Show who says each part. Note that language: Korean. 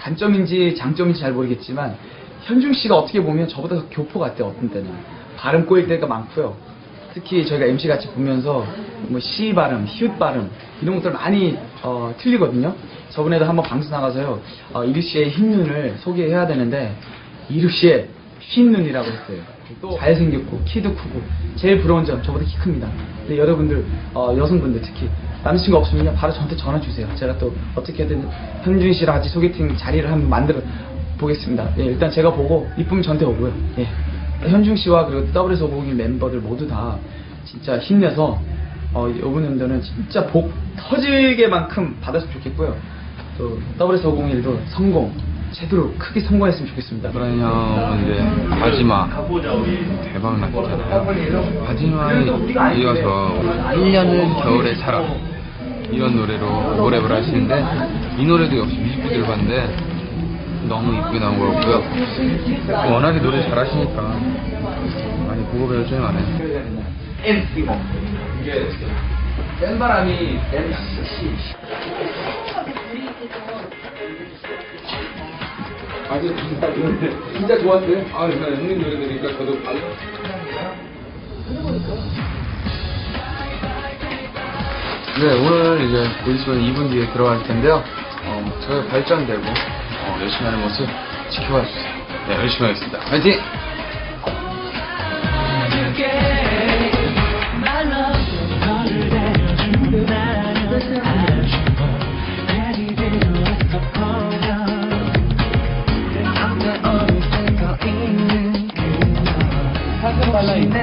Speaker 1: 단점인지 장점인지 잘 모르겠지만 현중 씨가 어떻게 보면 저보다 더 교포 같아요 어떤 때는. 발음 꼬일 때가 많고요. 특히 저희가 MC 같이 보면서 뭐시 발음, 히읗 발음 이런 것들 많이 어, 틀리거든요. 저번에도 한번 방송 나가서요 어, 이루 씨의 흰 눈을 소개해야 되는데 이루 씨의 흰 눈이라고 했어요 또 잘생겼고 키도 크고 제일 부러운 점 저보다 키 큽니다. 근데 여러분들 어, 여성분들 특히 남자친구 없으면요 바로 저한테 전화 주세요. 제가 또 어떻게든 현준 씨랑 같이 소개팅 자리를 한번 만들어 보겠습니다. 예, 일단 제가 보고 이쁘면 저한테 오고요. 예. 현중 씨와 그리고 더블에서 오공이 멤버들 모두 다 진짜 힘내서 어, 이번 연도는 진짜 복 터지게만큼 받았으면 좋겠고요. 또 더블에서 오공일도 성공 제대로 크게 성공했으면 좋겠습니다.
Speaker 2: 브라이 형 근데 마지막 대박 났잖아요. 마지막에 이어서 1년은 겨울에 살아. 이런 노래로 노래를 하시는데 이 노래도 역시 뮤직비디오를 봤는데 너무 이쁘게 나온 것 같고요. 워낙에 노래 잘하시니까 많이 보고 배울 점이 많아요.
Speaker 1: 센 바람이 MC 아주 진짜 진짜 좋았어요.
Speaker 2: 아 형님 노래 들으니까 저도 바로
Speaker 1: 네, 오늘 이제 보이스는 2분 뒤에 들어갈 텐데요. 어, 저희 발전되고 어, 열심히 하는 모습 지켜봐 주세요.
Speaker 2: 네, 열심히 하겠습니다
Speaker 1: 화이팅! Bye-bye.